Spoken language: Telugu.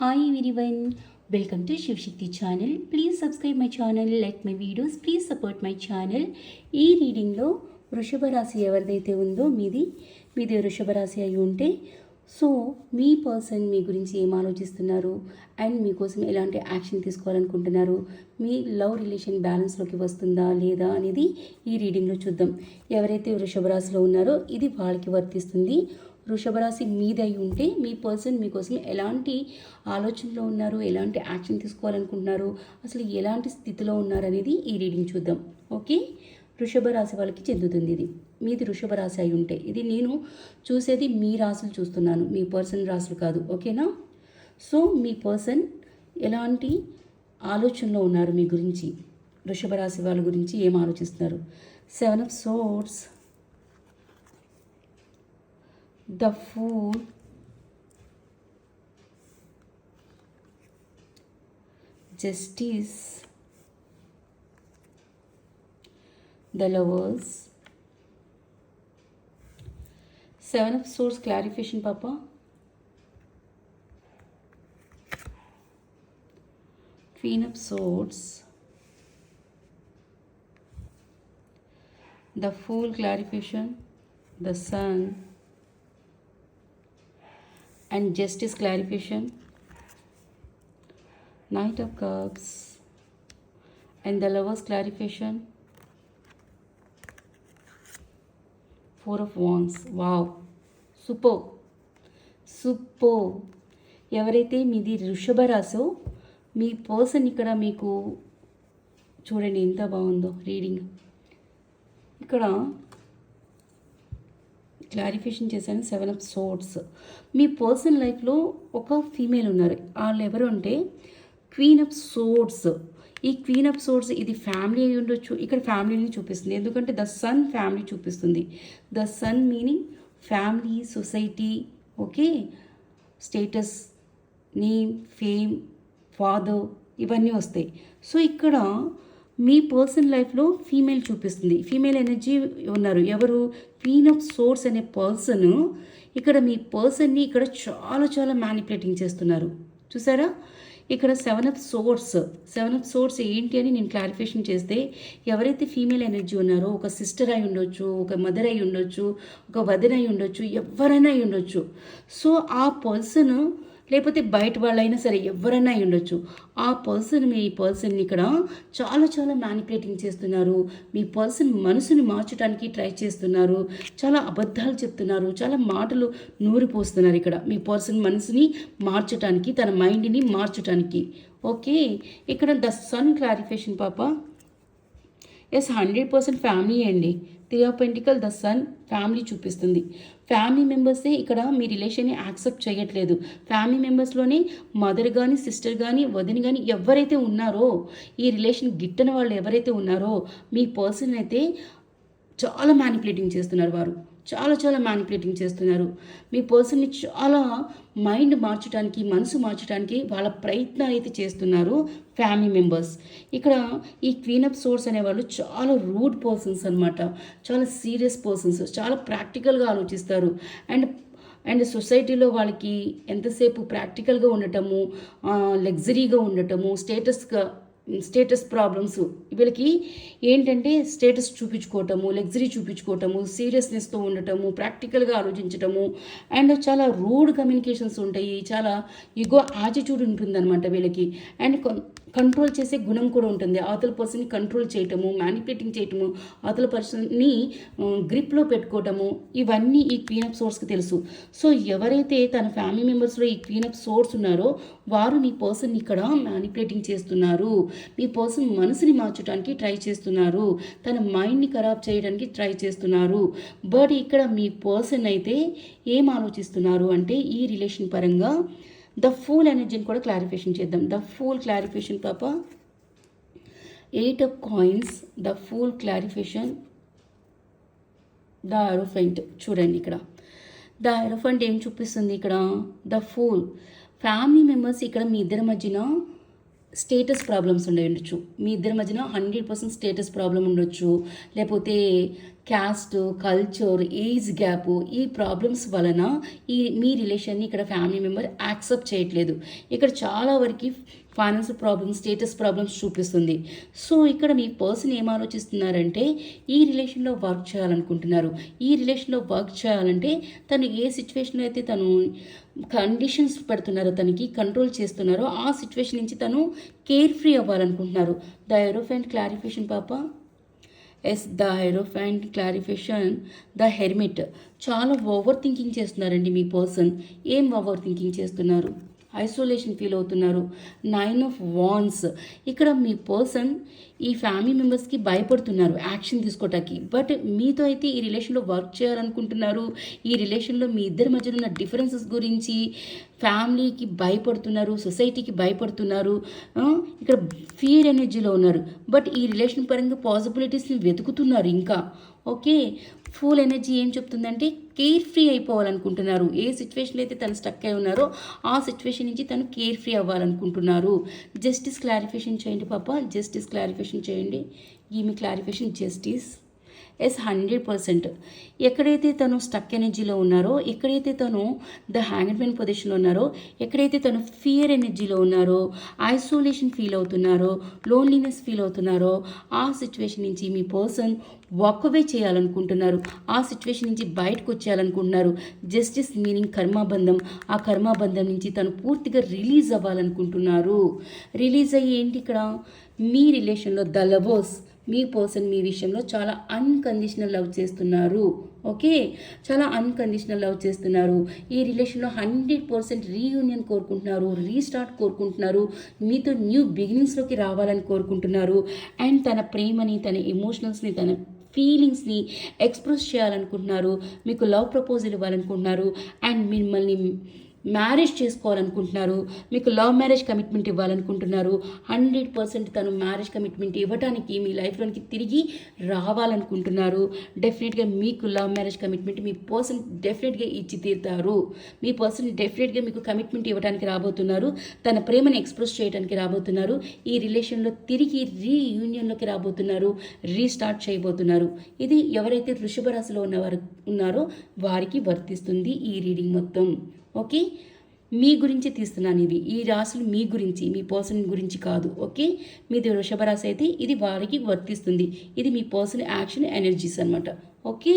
Hi everyone welcome to Shivashakti channel please subscribe my channel like my videos please support my channel ఈ రీడింగ్లో వృషభ రాశి ఎవరిదైతే ఉందో మీది మీది వృషభ రాశి అయి ఉంటే సో మీ పర్సన్ మీ గురించి ఏం ఆలోచిస్తున్నారు? అండ్ మీకోసం ఎలాంటి యాక్షన్ తీసుకోవాలనుకుంటున్నారు? మీ లవ్ రిలేషన్ బ్యాలెన్స్లోకి వస్తుందా లేదా అనేది ఈ రీడింగ్లో చూద్దాం. ఎవరైతే వృషభ రాశిలో ఉన్నారో ఇది వాళ్ళకి వర్తిస్తుంది. వృషభరాశి రాశి మీద అయి ఉంటే మీ పర్సన్ మీకోసం ఎలాంటి ఆలోచనలో ఉన్నారు ఎలాంటి యాక్షన్ తీసుకోవాలనుకుంటున్నారు అసలు ఎలాంటి స్థితిలో ఉన్నారనేది ఈ రీడింగ్ చూద్దాం. ఓకే? వృషభ రాశి వాళ్ళకి చెందుతుంది ఇది. మీది వృషభ రాశి అయి ఉంటే. ఇది నేను చూసేది మీ రాశులు చూస్తున్నాను. మీ పర్సన్ రాశులు కాదు. ఓకేనా? సో మీ పర్సన్ ఎలాంటి ఆలోచనలో ఉన్నారు మీ గురించి? వృషభ రాశి వాళ్ళ గురించి ఏం ఆలోచిస్తున్నారు? Seven of swords. The fool. Justice. The lovers. Seven of swords clarification papa. Queen of swords. The fool clarification. The sun and justice clarification knight of cups and the lovers clarification four of wands wow super super ఎవరైతే మీది వృషభ రాసో మీ పర్సన్ ఇక్కడ మీకు చూడండి ఎంత బాగుందో రీడింగ్ ఇక్కడ క్లారిఫికేషన్ చేశాను సెవెన్ ఆఫ్ సోర్ట్స్ మీ పర్సనల్ లైఫ్లో ఒక ఫీమేల్ ఉన్నారు. వాళ్ళు ఎవరు అంటే క్వీన్ ఆఫ్ సోర్ట్స్ ఈ క్వీన్ ఆఫ్ సోర్ట్స్ ఇది ఫ్యామిలీ అయి ఉండొచ్చు. ఇక్కడ ఫ్యామిలీని చూపిస్తుంది. ఎందుకంటే ద సన్ ఫ్యామిలీ చూపిస్తుంది. The sun meaning family society okay status name fame father ఇవన్నీ వస్తాయి. సో ఇక్కడ మీ పర్సన్ లైఫ్లో ఫీమేల్ చూపిస్తుంది. ఫీమేల్ ఎనర్జీ ఉన్నారు. ఎవరు? క్వీన్ ఆఫ్ సోర్స్ అనే పర్సన్ ఇక్కడ మీ పర్సన్ని ఇక్కడ చాలా చాలా మ్యానిపులేటింగ్ చేస్తున్నారు. చూసారా? ఇక్కడ seven of swords. Seven of swords ఏంటి అని నేను క్లారిఫికేషన్ చేస్తే ఎవరైతే ఫీమేల్ ఎనర్జీ ఉన్నారో ఒక సిస్టర్ అయి ఉండొచ్చు ఒక మదర్ అయి ఉండొచ్చు ఒక వదిన అయి ఉండొచ్చు ఎవరైనా అయి ఉండొచ్చు. సో ఆ పర్సన్ లేకపోతే బయట వాళ్ళైనా సరే ఎవరైనా అయి ఉండొచ్చు. ఆ పర్సన్ మీ పర్సన్ని ఇక్కడ చాలా చాలా మ్యానిపులేటింగ్ చేస్తున్నారు. మీ పర్సన్ మనసుని మార్చడానికి ట్రై చేస్తున్నారు. చాలా అబద్ధాలు చెప్తున్నారు. చాలా మాటలు నూరిపోస్తున్నారు ఇక్కడ. మీ పర్సన్ మనసుని మార్చడానికి తన మైండ్ని మార్చడానికి ఓకే ఇక్కడ ద సన్ క్లారిఫికేషన్ పాప ఎస్ హండ్రెడ్ పర్సెంట్ ఫ్యామిలీ అండి. Three of pentacles the sun family చూపిస్తుంది. ఫ్యామిలీ మెంబర్సే ఇక్కడ మీ రిలేషన్ని యాక్సెప్ట్ చేయట్లేదు. ఫ్యామిలీ మెంబర్స్లోనే మదర్ కానీ సిస్టర్ కానీ వదిన కానీ ఎవరైతే ఉన్నారో ఈ రిలేషన్ గిట్టని వాళ్ళు ఎవరైతే ఉన్నారో మీ పర్సన్ అయితే చాలా మ్యానిపులేటింగ్ చేస్తున్నారు వారు. చాలా చాలా మ్యానిపులేటింగ్ చేస్తున్నారు. మీ పర్సన్ని చాలా మైండ్ మార్చడానికి మనసు మార్చడానికి వాళ్ళ ప్రయత్నాలు అయితే చేస్తున్నారు ఫ్యామిలీ మెంబర్స్ ఇక్కడ ఈ క్వీన్ అప్ సోర్స్ అనేవాళ్ళు చాలా రూడ్ పర్సన్స్ అనమాట చాలా సీరియస్ పర్సన్స్ చాలా ప్రాక్టికల్గా ఆలోచిస్తారు. అండ్ అండ్ సొసైటీలో వాళ్ళకి ఎంతసేపు ప్రాక్టికల్గా ఉండటము లగ్జరీగా ఉండటము స్టేటస్గా స్టేటస్ ప్రాబ్లమ్స్ వీళ్ళకి ఏంటంటే స్టేటస్ చూపించుకోవటము లగ్జరీ చూపించుకోవటము సీరియస్నెస్తో ఉండటము ప్రాక్టికల్గా ఆలోచించటము అండ్ చాలా రూడ్ కమ్యూనికేషన్స్ ఉంటాయి. చాలా ఇగో యాటిట్యూడ్ ఉంటుందన్నమాట వీళ్ళకి. అండ్ కంట్రోల్ చేసే గుణం కూడా ఉంటుంది. అవతల పర్సన్ని కంట్రోల్ చేయటము మ్యానిపులేటింగ్ చేయటము అవతల పర్సన్ని గ్రిప్లో పెట్టుకోవటము ఇవన్నీ ఈ క్వీన్ అప్ సోర్స్కి తెలుసు. సో ఎవరైతే తన ఫ్యామిలీ మెంబర్స్లో ఈ క్వీన్ అప్ సోర్స్ ఉన్నారో వారు మీ పర్సన్ ఇక్కడ మ్యానిపులేటింగ్ చేస్తున్నారు. మీ పర్సన్ మనసుని మార్చడానికి ట్రై చేస్తున్నారు. తన మైండ్ని ఖరాబ్ చేయడానికి ట్రై చేస్తున్నారు. బట్ ఇక్కడ మీ పర్సన్ అయితే ఏం ఆలోచిస్తున్నారు అంటే ఈ రిలేషన్ పరంగా ద ఫూల్ ఎనర్జీని కూడా క్లారిఫికేషన్ చేద్దాం. ద ఫూల్ క్లారిఫికేషన్ పాప. Eight of coins the fool clarification the hierophant చూడండి ఇక్కడ. ద ఎరోఫెంట్ ఏం చూపిస్తుంది ఇక్కడ? ద ఫూల్ ఫ్యామిలీ మెంబర్స్ ఇక్కడ మీ ఇద్దరి మధ్యన స్టేటస్ ప్రాబ్లమ్స్ ఉండే ఉండొచ్చు మీ ఇద్దరి మధ్యన హండ్రెడ్ పర్సెంట్ స్టేటస్ ప్రాబ్లం ఉండొచ్చు. లేకపోతే క్యాస్ట్ కల్చర్ ఏజ్ గ్యాప్ ఈ ప్రాబ్లమ్స్ వలన ఈ మీ రిలేషన్ని ఇక్కడ ఫ్యామిలీ మెంబర్ యాక్సెప్ట్ చేయట్లేదు. ఇక్కడ చాలా వరకు ఫైనాన్స్ ప్రాబ్లమ్స్ స్టేటస్ ప్రాబ్లమ్స్ చూపిస్తుంది. సో ఇక్కడ మీ పర్సన్ ఏం ఆలోచిస్తున్నారంటే ఈ రిలేషన్లో వర్క్ చేయాలనుకుంటున్నారు. ఈ రిలేషన్లో వర్క్ చేయాలంటే తను ఏ సిచ్యువేషన్లో అయితే తను కండిషన్స్ పెడుతున్నారో తనకి కంట్రోల్ చేస్తున్నారో ఆ సిచ్యువేషన్ నుంచి తను కేర్ ఫ్రీ అవ్వాలనుకుంటున్నారు. ద ఎరోఫెంట్ క్లారిఫికేషన్ పాప? Yes the hierophant clarification the hermit. చాలా ఓవర్ థింకింగ్ చేస్తున్నారండి మీ పర్సన్. ఏం ఓవర్ థింకింగ్ చేస్తున్నారు? ఐసోలేషన్ ఫీల్ అవుతున్నారు. నైన్ ఆఫ్ వాన్స్ ఇక్కడ మీ పర్సన్ ఈ ఫ్యామిలీ మెంబర్స్కి భయపడుతున్నారు యాక్షన్ తీసుకోవటానికి బట్ మీతో అయితే ఈ రిలేషన్లో వర్క్ చేయాలనుకుంటున్నారు. ఈ రిలేషన్లో మీ ఇద్దరి మధ్యన ఉన్న డిఫరెన్సెస్ గురించి ఫ్యామిలీకి భయపడుతున్నారు సొసైటీకి భయపడుతున్నారు ఇక్కడ ఫియర్ ఎనర్జీలో ఉన్నారు. బట్ ఈ రిలేషన్ పరంగా పాసిబిలిటీస్ని వెతుకుతున్నారు ఇంకా. ఓకే ఫుల్ ఎనర్జీ ఏం చెప్తుందంటే కేర్ ఫ్రీ అయిపోవాలనుకుంటున్నారు. ఏ సిచ్యువేషన్లో అయితే తను స్టక్ అయి ఉన్నారో ఆ సిచ్యువేషన్ నుంచి తను కేర్ ఫ్రీ అవ్వాలనుకుంటున్నారు. జస్టిస్ క్లారిఫికేషన్ చేయండి పాప. జస్టిస్ క్లారిఫికేషన్ చేయండి. ఈమె మీ clarification justice yes hundred percent ఎక్కడైతే తను స్టక్ ఎనర్జీలో ఉన్నారో ఎక్కడైతే తను ద హ్యాంగ్మెన్ పొజిషన్లో ఉన్నారో ఎక్కడైతే తను ఫియర్ ఎనర్జీలో ఉన్నారో ఐసోలేషన్ ఫీల్ అవుతున్నారో లోన్లీనెస్ ఫీల్ అవుతున్నారో ఆ సిచ్యువేషన్ నుంచి మీ పర్సన్ వాక్అవే చేయాలనుకుంటున్నారు. ఆ సిచ్యువేషన్ నుంచి బయటకు వచ్చేయాలనుకుంటున్నారు. జస్టిస్ మీనింగ్ కర్మాబంధం ఆ కర్మాబంధం నుంచి తను పూర్తిగా రిలీజ్ అవ్వాలనుకుంటున్నారు. రిలీజ్ అయ్యి ఏంటి ఇక్కడ? మీ రిలేషన్లో ద లవర్స్ మీ పర్సన్ మీ విషయంలో చాలా అన్కండిషనల్ లవ్ చేస్తున్నారు. ఓకే? చాలా అన్కండిషనల్ లవ్ చేస్తున్నారు. ఈ రిలేషన్లో హండ్రెడ్ పర్సెంట్ రీయూనియన్ కోరుకుంటున్నారు. రీస్టార్ట్ కోరుకుంటున్నారు. మీతో న్యూ బిగినింగ్స్లోకి రావాలని కోరుకుంటున్నారు. అండ్ తన ప్రేమని తన ఎమోషనల్స్ని తన ఫీలింగ్స్ని ఎక్స్ప్రెస్ చేయాలనుకుంటున్నారు. మీకు లవ్ ప్రపోజల్ ఇవ్వాలనుకుంటున్నారు. అండ్ మిమ్మల్ని మ్యారేజ్ చేసుకోవాలనుకుంటున్నారు మీకు లవ్ మ్యారేజ్ కమిట్మెంట్ ఇవ్వాలనుకుంటున్నారు హండ్రెడ్ పర్సెంట్ తను మ్యారేజ్ కమిట్మెంట్ ఇవ్వడానికి మీ లైఫ్లోనికి తిరిగి రావాలనుకుంటున్నారు. డెఫినెట్గా మీకు లవ్ మ్యారేజ్ కమిట్మెంట్ మీ పర్సన్ డెఫినెట్గా ఇచ్చి తీరుతారు. మీ పర్సన్ డెఫినెట్గా మీకు కమిట్మెంట్ ఇవ్వడానికి రాబోతున్నారు. తన ప్రేమను ఎక్స్ప్రెస్ చేయడానికి రాబోతున్నారు. ఈ రిలేషన్లో తిరిగి రీయూనియన్లోకి రాబోతున్నారు. రీస్టార్ట్ చేయబోతున్నారు. ఇది ఎవరైతే వృషభ రాశిలో ఉన్నవారు ఉన్నారో వారికి వర్తిస్తుంది ఈ రీడింగ్ మొత్తం. ఓకే? మీ గురించి తీస్తున్నాను ఇది. ఈ రాశులు మీ గురించి మీ పర్సన్ గురించి కాదు. ఓకే? మీది వృషభ రాశి అయితే ఇది వారికి వర్తిస్తుంది. ఇది మీ పర్సన్ యాక్షన్ ఎనర్జీస్ అనమాట ఓకే?